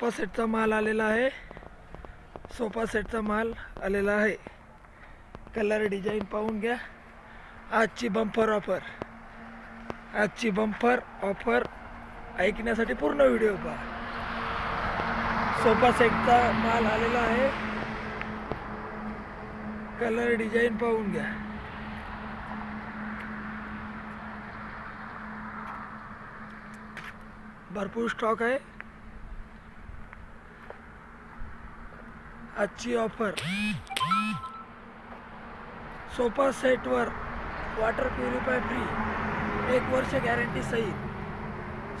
Sofa सेटचा माल आलेला आहे. सोफा सेटचा माल आलेला आहे. कलर डिझाईन पाहून घ्या. आजची बंफर ऑफर आजची बंफर ऑफर ऐकण्यासाठी पूर्ण व्हिडिओ पहा. सोफा सेटचा माल आलेला आहे. कलर डिझाईन पाहून घ्या. भरपूर स्टॉक आहे. आजची ऑफर सोफा सेटवर वॉटर प्युरिफाय फ्री एक वर्ष गॅरंटी सहित.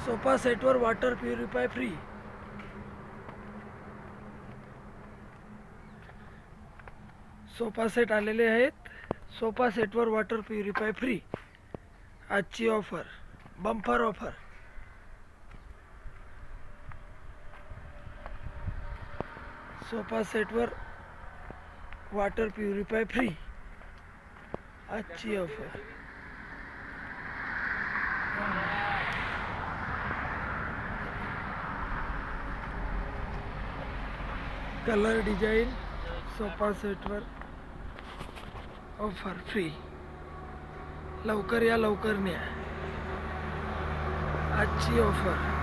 सोफा सेटवर water purify free sofa set आलेले आहेत. सोफा सेटवर वॉटर प्युरिफाय फ्री आजची ऑफर बंपर ऑफर सोफा सेटवर वॉटर प्युरिफाय फ्री आजची ऑफर कलर डिझाईन सोफा सेटवर ऑफर फ्री लवकर या लवकर न्या. आजची ऑफर